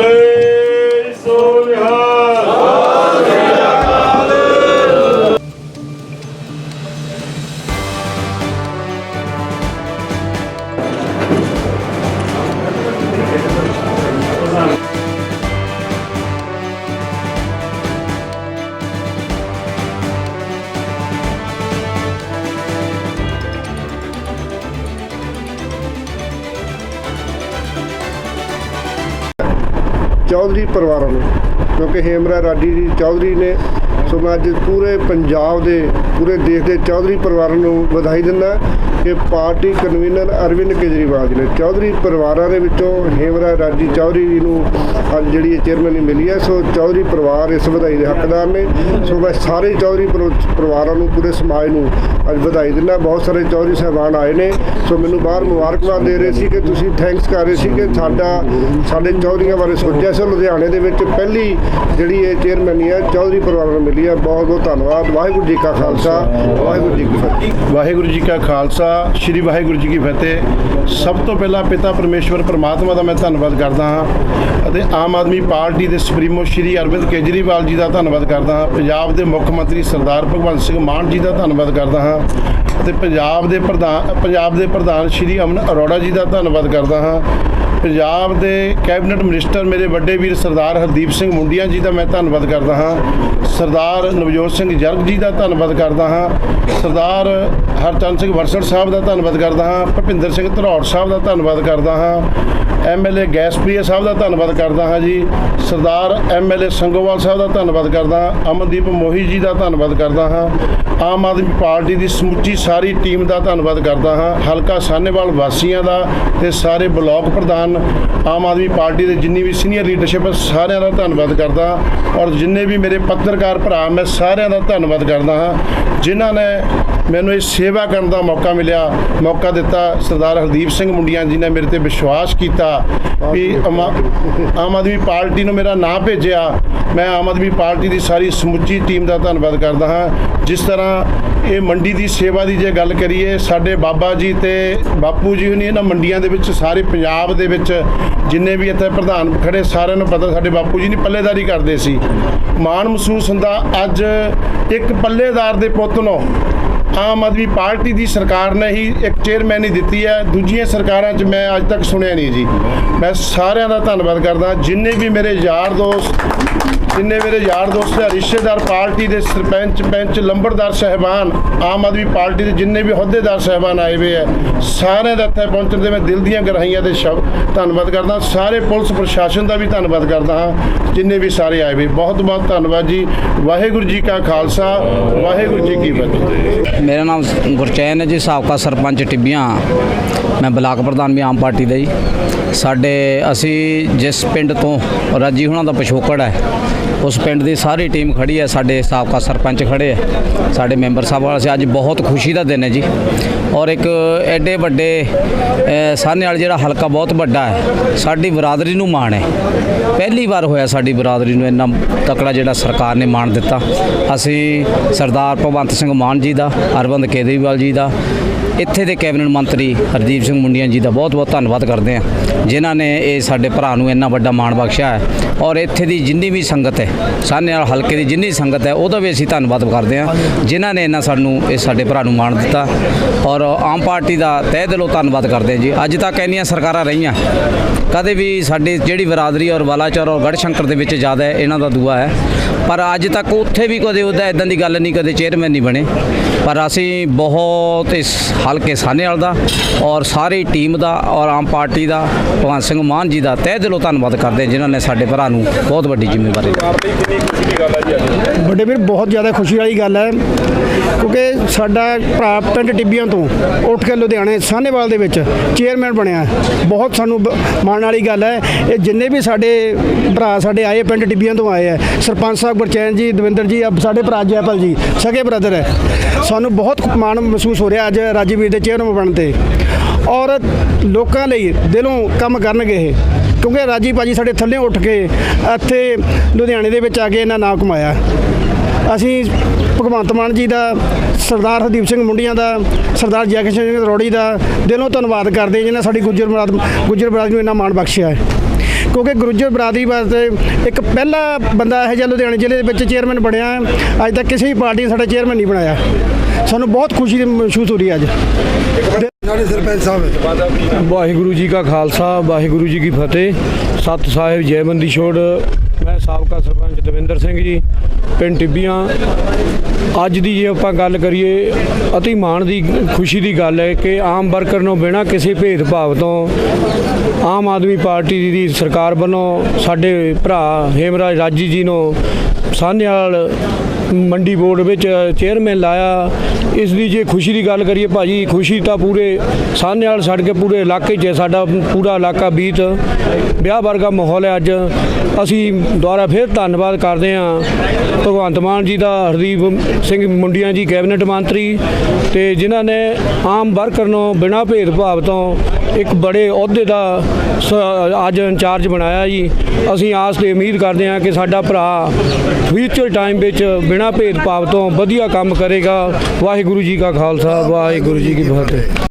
Hey. Chaudhary ਪਰਿਵਾਰਾਂ ਨੂੰ ਕਿਉਂਕਿ ਹੇਮਰਾ ਰਾਡੀ ਜੀ ਚੌਧਰੀ ਨੇ ਸੋ ਮੈਂ ਅੱਜ ਪੂਰੇ ਪੰਜਾਬ ਦੇ, ਪੂਰੇ ਦੇਸ਼ ਦੇ ਚੌਧਰੀ ਪਰਿਵਾਰਾਂ ਨੂੰ ਵਧਾਈ ਦਿੰਦਾ ਕਿ ਪਾਰਟੀ ਕਨਵੀਨਰ ਅਰਵਿੰਦ ਕੇਜਰੀਵਾਲ ਜੀ ਨੇ ਚੌਧਰੀ ਪਰਿਵਾਰਾਂ ਦੇ ਵਿੱਚੋਂ ਹੇਮਰਾ ਰਾਜੀ ਚੌਧਰੀ ਜੀ ਨੂੰ ਅੱਜ ਜਿਹੜੀ ਇਹ ਚੇਅਰਮੈਨੀ ਮਿਲੀ ਹੈ। ਸੋ ਚੌਧਰੀ ਪਰਿਵਾਰ ਇਸ ਵਧਾਈ ਦੇ ਹੱਕਦਾਰ ਨੇ। ਸੋ ਮੈਂ ਸਾਰੇ ਚੌਧਰੀ ਪਰਿ- ਪਰਿਵਾਰਾਂ ਨੂੰ, ਪੂਰੇ ਸਮਾਜ ਨੂੰ ਅੱਜ ਵਧਾਈ ਦਿੰਦਾ ਬਹੁਤ ਸਾਰੇ ਚੌਧਰੀ ਸਾਹਿਬਾਨ ਆਏ ਨੇ। ਸੋ ਮੈਨੂੰ ਬਾਹਰ ਮੁਬਾਰਕਬਾਦ ਦੇ ਰਹੇ ਸੀ ਕਿ ਤੁਸੀਂ ਥੈਂਕਸ ਕਰ ਰਹੇ ਸੀ ਕਿ ਸਾਡਾ, ਸਾਡੇ ਚੌਧਰੀਆਂ ਬਾਰੇ ਸੋਚਿਆ ਸੋ। ਲੁਧਿਆਣੇ ਦੇ ਵਿੱਚ ਪਹਿਲੀ ਜਿਹੜੀ ਇਹ ਚੇਅਰਮੈਨੀ ਹੈ, ਚੌਧਰੀ ਪਰਿਵਾਰ ਨੂੰ ਮਿਲੀ ਹੈ ਬਹੁਤ ਬਹੁਤ ਧੰਨਵਾਦ। ਵਾਹਿਗੁਰੂ ਜੀ ਕਾ ਖਾਲਸਾ, ਵਾਹਿਗੁਰੂ ਜੀ ਕੀ ਫਤਿਹ। ਵਾਹਿਗੁਰੂ ਜੀ ਕਾ ਖਾਲਸਾ, ਸ੍ਰੀ ਵਾਹਿਗੁਰੂ ਜੀ ਕੀ ਫਤਿਹ। ਸਭ ਤੋਂ ਪਹਿਲਾਂ ਪਿਤਾ ਪਰਮੇਸ਼ਵਰ ਪ੍ਰਮਾਤਮਾ ਦਾ ਮੈਂ ਧੰਨਵਾਦ ਕਰਦਾ ਹਾਂ ਅਤੇ ਆਮ ਆਦਮੀ ਪਾਰਟੀ ਦੇ ਸੁਪਰੀਮੋ ਸ੍ਰੀ ਅਰਵਿੰਦ ਕੇਜਰੀਵਾਲ ਜੀ ਦਾ ਧੰਨਵਾਦ ਕਰਦਾ ਹਾਂ। ਪੰਜਾਬ ਦੇ ਮੁੱਖ ਮੰਤਰੀ ਸਰਦਾਰ ਭਗਵੰਤ ਸਿੰਘ ਮਾਨ ਜੀ ਦਾ ਧੰਨਵਾਦ ਕਰਦਾ ਹਾਂ ਅਤੇ ਪੰਜਾਬ ਦੇ ਪ੍ਰਧਾਨ ਪੰਜਾਬ ਦੇ ਪ੍ਰਧਾਨ ਸ੍ਰੀ ਅਮਨ ਅਰੋੜਾ ਜੀ ਦਾ ਧੰਨਵਾਦ ਕਰਦਾ ਹਾਂ। ਪੰਜਾਬ ਦੇ ਕੈਬਨਿਟ ਮਿਨਿਸਟਰ ਮੇਰੇ ਵੱਡੇ ਵੀਰ ਸਰਦਾਰ ਹਰਦੀਪ ਸਿੰਘ ਮੁੰਡੀਆਂ ਜੀ ਦਾ ਮੈਂ ਧੰਨਵਾਦ ਕਰਦਾ ਹਾਂ। ਸਰਦਾਰ ਨਵਜੋਤ ਸਿੰਘ ਜਰਗ ਜੀ ਦਾ ਧੰਨਵਾਦ ਕਰਦਾ ਹਾਂ। ਸਰਦਾਰ ਹਰਚੰਦ ਸਿੰਘ ਵਰਸੜ ਸਾਹਿਬ ਦਾ ਧੰਨਵਾਦ ਕਰਦਾ ਹਾਂ। ਭੁਪਿੰਦਰ ਸਿੰਘ ਧਰੌੜ ਸਾਹਿਬ ਦਾ ਧੰਨਵਾਦ ਕਰਦਾ ਹਾਂ। ਐਮਐਲਏ ਗੈਸਪ੍ਰਿਆ ਸਾਹਿਬ ਦਾ ਧੰਨਵਾਦ ਕਰਦਾ ਹਾਂ ਜੀ। ਸਰਦਾਰ ਐਮਐਲਏ ਸੰਗੋਵਾਲ ਸਾਹਿਬ ਦਾ ਧੰਨਵਾਦ ਕਰਦਾ ਹਾਂ। ਅਮਨਦੀਪ ਮੋਹੀ ਜੀ ਦਾ ਧੰਨਵਾਦ ਕਰਦਾ ਹਾਂ। ਆਮ ਆਦਮੀ ਪਾਰਟੀ ਦੀ ਸਮੁੱਚੀ ਸਾਰੀ ਟੀਮ ਦਾ ਧੰਨਵਾਦ ਕਰਦਾ ਹਾਂ। ਹਲਕਾ ਸਾਹਨੇਵਾਲ ਵਾਸੀਆਂ ਦਾ ਤੇ ਸਾਰੇ ਬਲਾਕ ਪ੍ਰਧਾਨ ਆਮ ਆਦਮੀ ਪਾਰਟੀ ਦੇ ਜਿੰਨੀ ਵੀ ਸੀਨੀਅਰ ਲੀਡਰਸ਼ਿਪ ਹੈ, ਸਾਰਿਆਂ ਦਾ ਧੰਨਵਾਦ ਕਰਦਾ ਔਰ ਜਿੰਨੇ ਵੀ ਮੇਰੇ ਪੱਤਰਕਾਰ ਭਰਾ, ਮੈਂ ਸਾਰਿਆਂ ਦਾ ਧੰਨਵਾਦ ਕਰਦਾ ਹਾਂ। ਜਿਨ੍ਹਾਂ ਨੇ ਮੈਨੂੰ ਇਹ ਸੇਵਾ ਕਰਨ ਦਾ ਮੌਕਾ ਮਿਲਿਆ। ਮੌਕਾ ਦਿੱਤਾ ਸਰਦਾਰ ਹਰਦੀਪ ਸਿੰਘ ਮੁੰਡੀਆਂ ਜੀ ਨੇ ਮੇਰੇ ਤੇ ਵਿਸ਼ਵਾਸ ਕੀਤਾ ਵੀ ਆਮਾ- ਆਮ ਆਦਮੀ ਪਾਰਟੀ ਨੂੰ ਮੇਰਾ ਨਾਂ ਭੇਜਿਆ। ਮੈਂ ਆਮ ਆਦਮੀ ਪਾਰਟੀ ਦੀ ਸਾਰੀ ਸਮੁੱਚੀ ਟੀਮ ਦਾ ਧੰਨਵਾਦ ਕਰਦਾ ਹਾਂ। ਜਿਸ ਤਰ੍ਹਾਂ ਇਹ ਮੰਡੀ ਦੀ ਸੇਵਾ ਦੀ ਜੇ ਗੱਲ ਕਰੀਏ ਸਾਡੇ ਬਾਬਾ ਜੀ ਤੇ ਬਾਪੂ ਜੀ ਹੁਣੀ ਇਹਨਾਂ ਮੰਡੀਆਂ ਦੇ ਵਿੱਚ ਸਾਰੇ ਪੰਜਾਬ ਦੇ ਵਿੱਚ ਜਿੰਨੇ ਵੀ ਇੱਥੇ ਪ੍ਰਧਾਨ ਖੜੇ ਸਾਰਿਆਂ ਨੂੰ ਪਤਾ ਸਾਡੇ ਬਾਪੂ ਜੀ ਨੇ ਪੱਲੇਦਾਰੀ ਕਰਦੇ ਸੀ। ਮਾਣ ਮਹਿਸੂਸ ਹੁੰਦਾ ਅੱਜ ਇੱਕ ਪੱਲੇਦਾਰ ਦੇ ਪੁੱਤ ਨੂੰ ਆਮ ਆਦਮੀ ਪਾਰਟੀ ਦੀ ਸਰਕਾਰ ਨੇ ਹੀ ਇੱਕ ਚੇਅਰਮੈਨ ਹੀ ਦਿੱਤੀ ਹੈ। ਦੂਜੀਆਂ ਸਰਕਾਰਾਂ 'ਚ ਮੈਂ ਅੱਜ ਤੱਕ ਸੁਣਿਆ ਨਹੀਂ ਜੀ। ਮੈਂ ਸਾਰਿਆਂ ਦਾ ਧੰਨਵਾਦ ਕਰਦਾ। ਜਿੰਨੇ ਵੀ ਮੇਰੇ ਯਾਰ ਦੋਸਤ ਜਿੰਨੇ ਮੇਰੇ ਯਾਰ ਦੋਸਤ ਤੇ ਰਿਸ਼ਤੇਦਾਰ ਪਾਰਟੀ ਦੇ ਸਰਪੰਚ ਪੰਚ ਲੰਬੜਦਾਰ, ਸਹਿਬਾਨ, ਆਮ ਆਦਮੀ ਪਾਰਟੀ ਦੇ ਜਿੰਨੇ ਵੀ ਅਹੁਦੇਦਾਰ, ਸਹਿਬਾਨ ਆਏ ਹੋਏ ਹੈ ਸਾਰਿਆਂ ਦਾ ਇੱਥੇ ਪਹੁੰਚਣ ਦੇ ਮੈਂ ਦਿਲ ਦੀਆਂ ਗਹਿਰਾਈਆਂ ਦੇ ਸ਼ਬਦ ਧੰਨਵਾਦ ਕਰਦਾ। ਸਾਰੇ ਪੁਲਿਸ ਪ੍ਰਸ਼ਾਸਨ ਦਾ ਵੀ ਧੰਨਵਾਦ ਕਰਦਾ ਹਾਂ, ਜਿੰਨੇ ਵੀ ਸਾਰੇ ਆਏ ਹੋਏ। ਬਹੁਤ ਬਹੁਤ ਧੰਨਵਾਦ ਜੀ। ਵਾਹਿਗੁਰੂ ਜੀ ਕਾ ਖਾਲਸਾ, ਵਾਹਿਗੁਰੂ ਜੀ ਕੀ ਫਤਿਹ। ਮੇਰਾ ਨਾਮ ਗੁਰਚੈਨ ਹੈ ਜੀ, ਸਾਬਕਾ ਸਰਪੰਚ ਟਿੱਬੀਆਂ। ਮੈਂ ਬਲਾਕ ਪ੍ਰਧਾਨ ਵੀ ਆਮ ਪਾਰਟੀ ਦਾ ਜੀ। ਸਾਡੇ ਅਸੀਂ ਜਿਸ ਪਿੰਡ ਤੋਂ ਰਾਜੀ ਹੁਣਾਂ ਦਾ ਪਿਛੋਕੜ ਹੈ, ਉਸ ਪਿੰਡ ਦੀ ਸਾਰੀ ਟੀਮ ਖੜੀ ਹੈ, ਸਾਡੇ ਸਾਬਕਾ ਸਰਪੰਚ ਖੜੇ ਹੈ, ਸਾਡੇ ਮੈਂਬਰ ਸਾਹਿਬ ਵਾਲਾ। ਵਾਲੇ ਅੱਜ ਬਹੁਤ ਖੁਸ਼ੀ ਦਾ ਦਿਨ ਹੈ ਜੀ। ਔਰ ਇੱਕ ਐਡੇ ਵੱਡੇ ਸਾਹਨੇ ਵਾਲਾ ਜਿਹੜਾ ਹਲਕਾ ਬਹੁਤ ਵੱਡਾ ਹੈ, ਸਾਡੀ ਬਰਾਦਰੀ ਨੂੰ ਮਾਣ ਹੈ। ਪਹਿਲੀ ਵਾਰ ਹੋਇਆ ਸਾਡੀ ਬਰਾਦਰੀ ਨੂੰ ਇੰਨਾ ਤਕੜਾ ਜਿਹੜਾ ਸਰਕਾਰ ਨੇ ਮਾਣ ਦਿੱਤਾ। ਅਸੀਂ ਸਰਦਾਰ ਭਗਵੰਤ ਸਿੰਘ ਮਾਨ ਜੀ ਦਾ, ਅਰਵਿੰਦ ਕੇਜਰੀਵਾਲ ਜੀ ਦਾ ਇੱਥੇ ਦੇ ਕੈਬਨਿਟ ਮੰਤਰੀ ਹਰਦੀਪ ਸਿੰਘ ਮੁੰਡੀਆਂ ਜੀ ਦਾ ਬਹੁਤ ਬਹੁਤ ਧੰਨਵਾਦ ਕਰਦੇ ਹਾਂ, ਜਿਨ੍ਹਾਂ ਨੇ ਇਹ ਸਾਡੇ ਭਰਾ ਨੂੰ ਇੰਨਾ ਵੱਡਾ ਮਾਣ ਬਖਸ਼ਿਆ ਹੈ। ਔਰ ਇੱਥੇ ਦੀ ਜਿੰਨੀ ਵੀ ਸੰਗਤ ਹੈ ਸਾਹਨੇ ਨਾਲ ਹਲਕੇ ਦੀ ਜਿੰਨੀ ਸੰਗਤ ਹੈ, ਉਹਦਾ ਵੀ ਅਸੀਂ ਧੰਨਵਾਦ ਕਰਦੇ ਹਾਂ, ਜਿਨ੍ਹਾਂ ਨੇ ਇੰਨਾ ਸਾਨੂੰ ਇਹ ਸਾਡੇ ਭਰਾ ਨੂੰ ਮਾਣ ਦਿੱਤਾ। ਔਰ ਆਮ ਪਾਰਟੀ ਦਾ ਤਹਿ ਦਿਲੋਂ ਧੰਨਵਾਦ ਕਰਦੇ ਹਾਂ ਜੀ। ਅੱਜ ਤੱਕ ਇੰਨੀਆਂ ਸਰਕਾਰਾਂ ਰਹੀਆਂ, ਕਦੇ ਵੀ ਸਾਡੀ ਜਿਹੜੀ ਬਰਾਦਰੀ ਔਰ ਵਾਲਾਚੌਰ ਔਰ ਗੜਸ਼ੰਕਰ ਦੇ ਵਿੱਚ ਜ਼ਿਆਦਾ ਹੈ, ਇਹਨਾਂ ਦਾ ਦੁਆ ਹੈ। ਪਰ ਅੱਜ ਤੱਕ ਉੱਥੇ ਵੀ ਕਦੇ ਉਹਦਾ ਇਦਾਂ ਦੀ ਗੱਲ ਨਹੀਂ, ਕਦੇ ਚੇਅਰਮੈਨ ਨਹੀਂ ਬਣੇ। ਪਰ ਅਸੀਂ ਬਹੁਤ ਇਸ ਹਲਕੇ ਸਾਹਨੇਵਾਲ ਦਾ ਔਰ ਸਾਰੀ ਟੀਮ ਦਾ ਔਰ ਆਮ ਪਾਰਟੀ ਦਾ ਭਗਵੰਤ ਸਿੰਘ ਮਾਨ ਜੀ ਦਾ ਤਹਿ ਦਿਲੋਂ ਧੰਨਵਾਦ ਕਰਦੇ ਜਿਨ੍ਹਾਂ ਨੇ ਸਾਡੇ ਭਰਾ ਨੂੰ ਬਹੁਤ ਵੱਡੀ ਜ਼ਿੰਮੇਵਾਰੀ ਦਿੱਤੀ। ਵੱਡੇ ਵੀਰ ਬਹੁਤ ਜ਼ਿਆਦਾ ਖੁਸ਼ੀ ਵਾਲੀ ਗੱਲ ਹੈ ਕਿਉਂਕਿ ਸਾਡਾ ਭਰਾ ਪਿੰਡ ਟਿੱਬੀਆਂ ਤੋਂ ਉੱਠ ਕੇ ਲੁਧਿਆਣੇ ਸਾਹਨੇਵਾਲ ਦੇ ਵਿੱਚ ਚੇਅਰਮੈਨ ਬਣਿਆ ਬਹੁਤ ਸਾਨੂੰ ਮਾਣ ਵਾਲੀ ਗੱਲ ਹੈ ਇਹ ਜਿੰਨੇ ਵੀ ਸਾਡੇ ਭਰਾ ਸਾਡੇ ਆਏ ਪਿੰਡ ਟਿੱਬੀਆਂ ਤੋਂ ਆਏ ਹੈ ਸਰਪੰਚ ਸਾਹਿਬ ਗੁਰਚੈਨ ਜੀ ਦਵਿੰਦਰ ਜੀ ਅਬ ਸਾਡੇ ਭਰਾ ਜੈਪਲ ਜੀ ਸਗੇ ਬ੍ਰਦਰ ਹੈ। ਸਾਨੂੰ ਬਹੁਤ ਮਾਣ ਮਹਿਸੂਸ ਹੋ ਰਿਹਾ ਅੱਜ ਰਾਜੀ ਵੀਰ ਦੇ ਚੇਅਰਮੈਨ ਬਣਨ ਤੇ। ਔਰ ਲੋਕਾਂ ਲਈ ਦਿਲੋਂ ਕੰਮ ਕਰਨਗੇ ਇਹ, ਕਿਉਂਕਿ ਰਾਜੀ ਭਾਜੀ ਸਾਡੇ ਥੱਲੇ ਉੱਠ ਕੇ ਇੱਥੇ ਲੁਧਿਆਣੇ ਦੇ ਵਿੱਚ ਆ ਕੇ ਇਹਨਾਂ ਨਾਮ ਕਮਾਇਆ। ਅਸੀਂ ਭਗਵੰਤ ਮਾਨ ਜੀ ਦਾ, ਸਰਦਾਰ ਹਰਦੀਪ ਸਿੰਘ ਮੁੰਡੀਆਂ ਦਾ, ਸਰਦਾਰ ਜੈਕਿਸ਼ਨ ਸਿੰਘ ਰੋੜੀ ਦਾ ਦਿਲੋਂ ਧੰਨਵਾਦ ਕਰਦੇ ਹਾਂ, ਜਿਨ੍ਹਾਂ ਸਾਡੀ ਗੁੱਜਰ ਬਰਾਦ ਗੁੱਜਰ ਬਰਾਦਰੀ ਨੂੰ ਇੰਨਾ ਮਾਣ ਬਖਸ਼ਿਆ ਹੈ। ਕਿਉਂਕਿ ਗੁਰਜਰ ਬਰਾਦਰੀ ਵਾਸਤੇ ਇੱਕ ਪਹਿਲਾ ਬੰਦਾ ਇਹੋ ਜਿਹਾ ਲੁਧਿਆਣੇ ਜ਼ਿਲ੍ਹੇ ਦੇ ਵਿੱਚ ਚੇਅਰਮੈਨ ਬਣਿਆ ਹੈ। ਅੱਜ ਤੱਕ ਕਿਸੇ ਵੀ ਪਾਰਟੀ ਨੇ ਸਾਡਾ ਚੇਅਰਮੈਨ ਨਹੀਂ ਬਣਾਇਆ। ਸਾਨੂੰ ਬਹੁਤ ਖੁਸ਼ੀ ਮਹਿਸੂਸ ਹੋ ਰਹੀ ਹੈ ਅੱਜ। ਸਾਡੇ ਸਰਪੰਚ ਸਾਹਿਬ। ਵਾਹਿਗੁਰੂ ਜੀ ਕਾ ਖਾਲਸਾ ਵਾਹਿਗੁਰੂ ਜੀ ਕੀ ਫਤਿਹ। ਸਤ ਸਾਹਿਬ ਜੈ ਬੰਦੀ ਛੋੜ। ਮੈਂ ਸਾਬਕਾ ਸਰਪੰਚ ਦਵਿੰਦਰ ਸਿੰਘ ਜੀ ਪਿੰਡ ਟਿੱਬੀਆਂ। ਅੱਜ ਦੀ ਜੇ ਆਪਾਂ ਗੱਲ ਕਰੀਏ ਅਤੀ ਮਾਣ ਦੀ ਖੁਸ਼ੀ ਦੀ ਗੱਲ ਹੈ ਕਿ ਆਮ ਵਰਕਰ ਨੂੰ ਬਿਨਾਂ ਕਿਸੇ ਭੇਦਭਾਵ ਤੋਂ ਆਮ ਆਦਮੀ ਪਾਰਟੀ ਦੀ ਸਰਕਾਰ ਵੱਲੋਂ ਸਾਡੇ ਭਰਾ ਹੇਮਰਾਜ ਰਾਜੀ ਜੀ ਨੂੰ ਸਾਹਨੇਵਾਲ ਮੰਡੀ ਬੋਰਡ ਵਿੱਚ ਚੇਅਰਮੈਨ ਲਾਇਆ। ਇਸ ਦੀ ਜੇ ਖੁਸ਼ੀ ਦੀ ਗੱਲ ਕਰੀਏ ਭਾਜੀ, ਖੁਸ਼ੀ ਤਾਂ ਪੂਰੇ ਸਾਹਨੇਵਾਲ ਛੱਡ ਕੇ ਪੂਰੇ ਇਲਾਕੇ 'ਚ ਸਾਡਾ ਪੂਰਾ ਇਲਾਕਾ ਬੀਤ। ਵਿਆਹ ਵਰਗਾ ਮਾਹੌਲ ਹੈ ਅੱਜ। ਅਸੀਂ ਦੁਬਾਰਾ ਫਿਰ ਧੰਨਵਾਦ ਕਰਦੇ ਹਾਂ ਭਗਵੰਤ ਮਾਨ ਜੀ ਦਾ, ਹਰਦੀਪ ਸਿੰਘ ਮੁੰਡੀਆਂ ਜੀ, ਕੈਬਨਿਟ ਮੰਤਰੀ ਤੇ ਜਿਨ੍ਹਾਂ ਨੇ ਆਮ ਵਰਕਰ ਨੂੰ ਬਿਨਾਂ ਭੇਦਭਾਵ ਤੋਂ ਇੱਕ ਬੜੇ ਅਹੁਦੇ ਦਾ ਸ- ਅੱਜ ਇੰਚਾਰਜ ਬਣਾਇਆ ਜੀ। ਅਸੀਂ ਆਸ ਤੇ ਉਮੀਦ ਕਰਦੇ ਹਾਂ ਕਿ ਸਾਡਾ ਭਰਾ ਫਿਊਚਰ ਟਾਈਮ ਵਿੱਚ ਬਿਨਾਂ ਭੇਦਭਾਵ ਤੋਂ ਵਧੀਆ ਕੰਮ ਕਰੇਗਾ। ਵਾਹਿਗੁਰੂ ਜੀ ਕਾ ਖਾਲਸਾ ਵਾਹਿਗੁਰੂ ਜੀ ਕੀ ਫਤਿਹ।